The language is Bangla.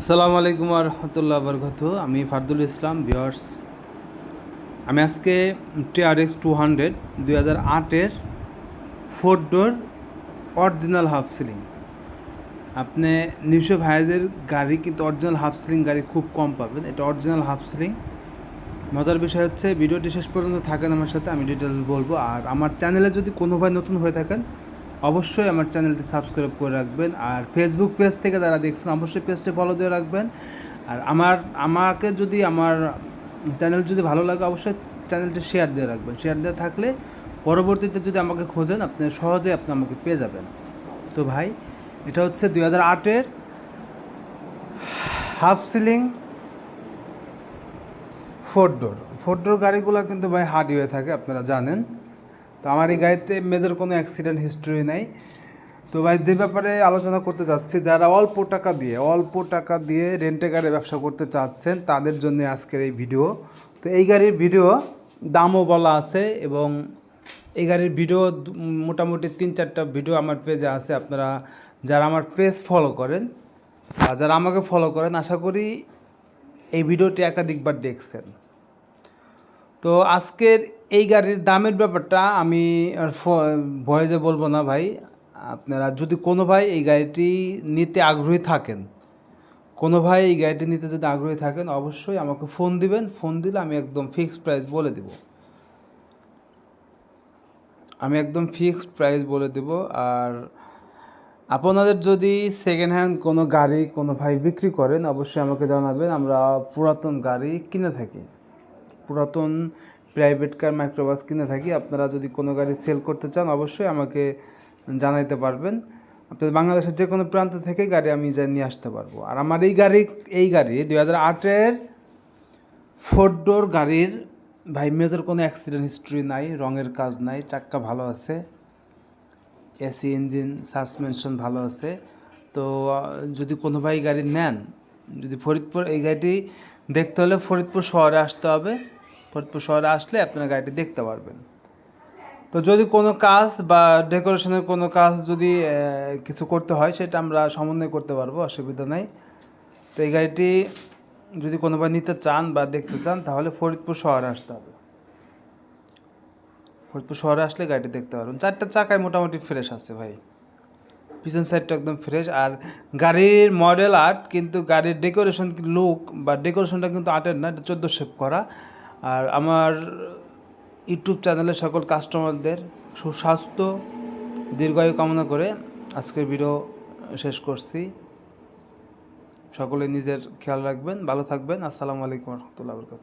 আসসালামু আলাইকুম রহমতুল্লাহ বরকত আমি ফারদুল ইসলাম ভিওর্স আমি আজকে টিআরএক্স টু হান্ড্রেড দুই হাজার আটের four door original half ceiling. আপনি নিউশো ভাইজের গাড়ি কিন্তু অরিজিনাল হাফ সিলিং গাড়ি খুব কম পাবেন। এটা অরিজিনাল হাফ সিলিং। মজার বিষয় হচ্ছে, ভিডিওটি শেষ পর্যন্ত থাকেন আমার সাথে, আমি ডিটেলস বলব। আর আমার চ্যানেলে যদি কোনো ভাই নতুন হয়ে থাকেন অবশ্যই আমার চ্যানেলটি সাবস্ক্রাইব করে রাখবেন আর ফেসবুক পেজ থেকে যারা দেখছেন, অবশ্যই পেজটি ফলো দিয়ে রাখবেন। আর আমার, আমাকে যদি আমার চ্যানেল যদি ভালো লাগে, অবশ্যই চ্যানেলটি শেয়ার দিয়ে রাখবেন। শেয়ার দিয়ে থাকলে পরবর্তীতে যদি আমাকে খোঁজেন, আপনি সহজে আপনি আমাকে পেয়ে যাবেন। তো ভাই, এটা হচ্ছে দুই হাজার আটের half ceiling four door four door গাড়িগুলো কিন্তু ভাই হার্ড হয়ে থাকে, আপনারা জানেন। তো আমার এই গাড়িতে মেজর কোনো অ্যাক্সিডেন্ট হিস্ট্রি নাই। তো ভাই, যে ব্যাপারে আলোচনা করতে যাচ্ছি, যারা অল্প টাকা দিয়ে, অল্প টাকা দিয়ে রেন্টে গাড়ি ব্যবসা করতে চাচ্ছেন, তাদের জন্য আজকের এই ভিডিও তো এই গাড়ির ভিডিও দামও বলা আছে এবং এই গাড়ির ভিডিও মোটামুটি তিন চারটা ভিডিও আমার পেজে আছে। আপনারা যারা আমার পেজ ফলো করেন আর যারা আমাকে ফলো করেন, আশা করি এই ভিডিওটি একাধিকবার দেখছেন। তো আজকের এই গাড়ির দামের ব্যাপারটা আমি ভয়েজে বলব না ভাই। আপনারা যদি কোনো ভাই এই গাড়িটি নিতে আগ্রহী থাকেন, কোনো ভাই এই গাড়িটি নিতে যদি আগ্রহী থাকেন, অবশ্যই আমাকে ফোন দিবেন। ফোন দিলে আমি একদম ফিক্সড প্রাইস বলে দেব। আমি একদম ফিক্সড প্রাইস বলে দেব। আর আপনাদের যদি সেকেন্ড হ্যান্ড কোনো গাড়ি কোনো ভাই বিক্রি করেন, অবশ্যই আমাকে জানাবেন। আমরা পুরাতন গাড়ি কিনে থাকি। পুরাতন প্রাইভেট কার মাইক্রোবাস কিনে থাকি। আপনারা যদি কোনো গাড়ি সেল করতে চান, অবশ্যই আমাকে জানাইতে পারবেন। আপনাদের বাংলাদেশের যে কোনো প্রান্ত থেকে গাড়ি আমি যা নিয়ে আসতে পারব। আর আমার এই গাড়ি এই গাড়ি দুই হাজার আটের ফোর ডোর গাড়ির, ভাই মেজর কোনো অ্যাক্সিডেন্ট হিস্ট্রি নাই, রঙের কাজ নাই, চাক্কা ভালো আছে। এসি ইঞ্জিন সাসপেনশন ভালো আছে। তো যদি কোনো ভাই গাড়ি নেন, যদি ফরিদপুর, এই গাড়িটি দেখতে হলে ফরিদপুর শহরে আসতে হবে। ফরিদপুর শহরে আসলে আপনারা গাড়িটি দেখতে পারবেন। তো যদি কোনো কাজ বা ডেকোরেশনের কোনো কাজ যদি কিছু করতে হয়, সেটা আমরা সমন্বয় করতে পারব, অসুবিধা নাই। তো এই গাড়িটি যদি কোনো ভাই নিতে চান বা দেখতে চান, তাহলে ফরিদপুর শহরে আসতে হবে। ফরিদপুর শহরে আসলে গাড়িটি দেখতে পারবেন। চারটা চাকায় মোটামুটি ফ্রেশ আছে ভাই। পিছন সাইডটা একদম ফ্রেশ আর গাড়ির মডেল আর্ট কিন্তু গাড়ির ডেকোরেশন লুক বা ডেকোরেশনটা কিন্তু আর্টের না, এটা চোদ্দ শেপ করা। আর আমার ইউটিউব চ্যানেলের সকল কাস্টমারদের সুস্বাস্থ্য, দীর্ঘায়ু কামনা করে আজকের ভিডিও শেষ করছি। সকলে নিজের খেয়াল রাখবেন, ভালো থাকবেন। আসসালামু আলাইকুম রহমতুল্লাহ বরকাত